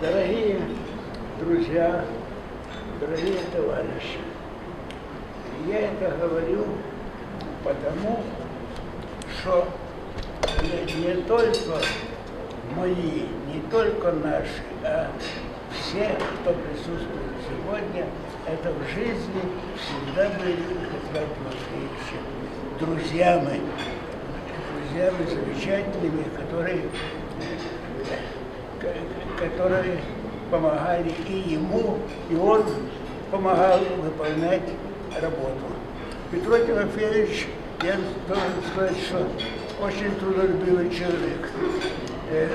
Дорогие друзья, дорогие товарищи, я это говорю потому, что не, не только мои, не только наши, а все, кто присутствует сегодня, это в жизни всегда были Петра Тимофеевича друзьями, друзьями замечательными, которые, которые помогали и ему, и он помогал выполнять работу. Петро Тимофеевич, я должен сказать, что очень трудолюбивый человек. Э,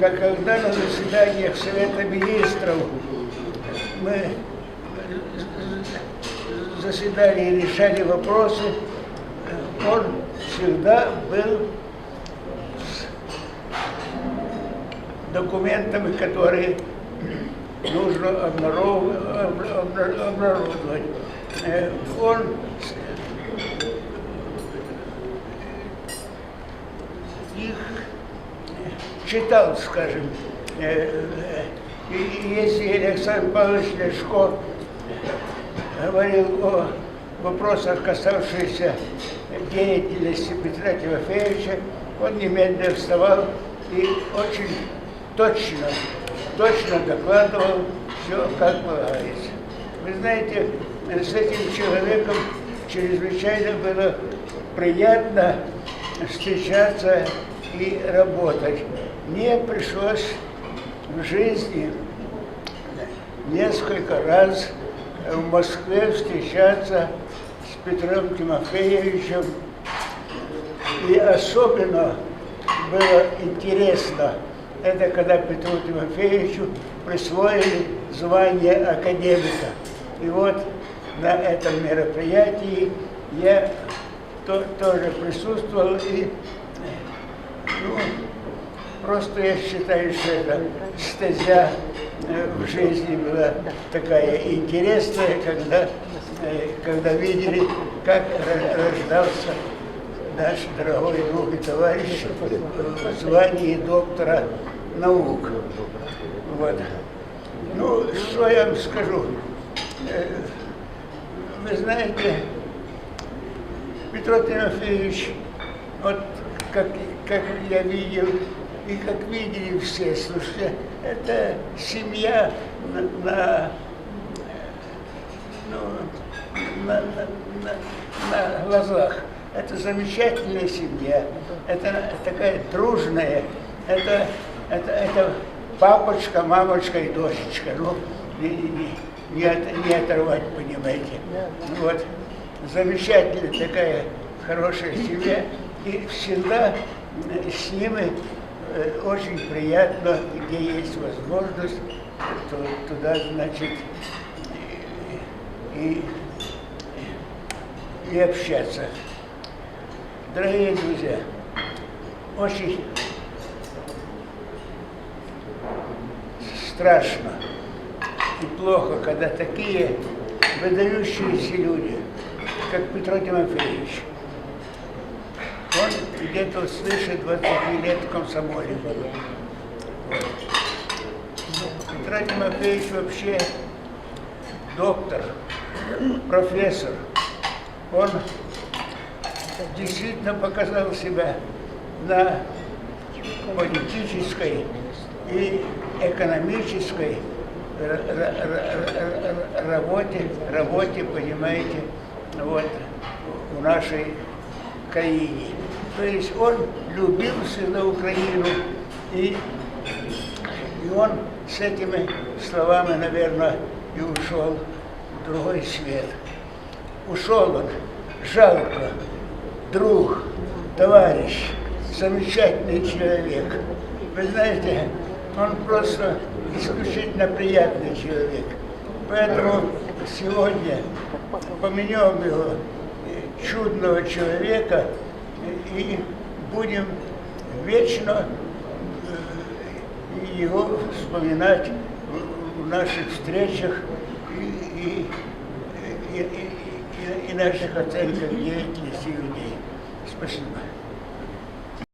Как когда на заседаниях Совета Министров мы заседали и решали вопросы, э, он всегда был с документами, которые нужно обнародовать. Э, Он их читал, скажем. Э, э, И если Александр Павлович Ляшко говорил о вопросах, касавшихся деятельности Петра Тимофеевича, он немедленно вставал и очень точно, точно докладывал все, как полагается. Вы знаете, с этим человеком чрезвычайно было приятно встречаться и работать. Мне пришлось в жизни несколько раз в Москве встречаться с Петром Тимофеевичем. И особенно было интересно, это когда Петру Тимофеевичу присвоили звание академика. И вот на этом мероприятии я то- тоже присутствовал и ну, просто я считаю, что это стезя э, в жизни была такая интересная, когда, э, когда видели, как ро- рождался наш дорогой друг и товарищ в звании доктора наук. Вот. Ну, что я вам скажу? Э, Вы знаете, Петро Тимофеевич, вот как, как я видел, и как видели все, слушайте, это семья на, на, ну, на, на- на- на глазах. Это замечательная семья, это такая дружная, это, это, это папочка, мамочка и дочечка. Ну, не, не- не, от- не оторвать, понимаете. Ну Вот, замечательная такая хорошая семья. И всегда э, с ними э, очень приятно, где есть возможность, то туда, значит, и, и общаться. Дорогие друзья, очень страшно и плохо, когда такие выдающиеся люди, как Петро Тимофеевич, он где-то свыше 20 лет в комсомоле был. Петро Тимофеевич вообще доктор, профессор. Он действительно показал себя на политической и экономической работе, работе, понимаете, вот, в нашей краине. То есть он любил всегда Украину, и, и он с этими словами, наверное, и ушел в другой свет. Ушел он, жалко, друг, товарищ, замечательный человек. Вы знаете, он просто исключительно приятный человек. Поэтому сегодня поменяем его э, чудного человека и будем вечно э, его вспоминать в- наших встречах и, и, и- и- и наших оценках деятельности людей. 不是你们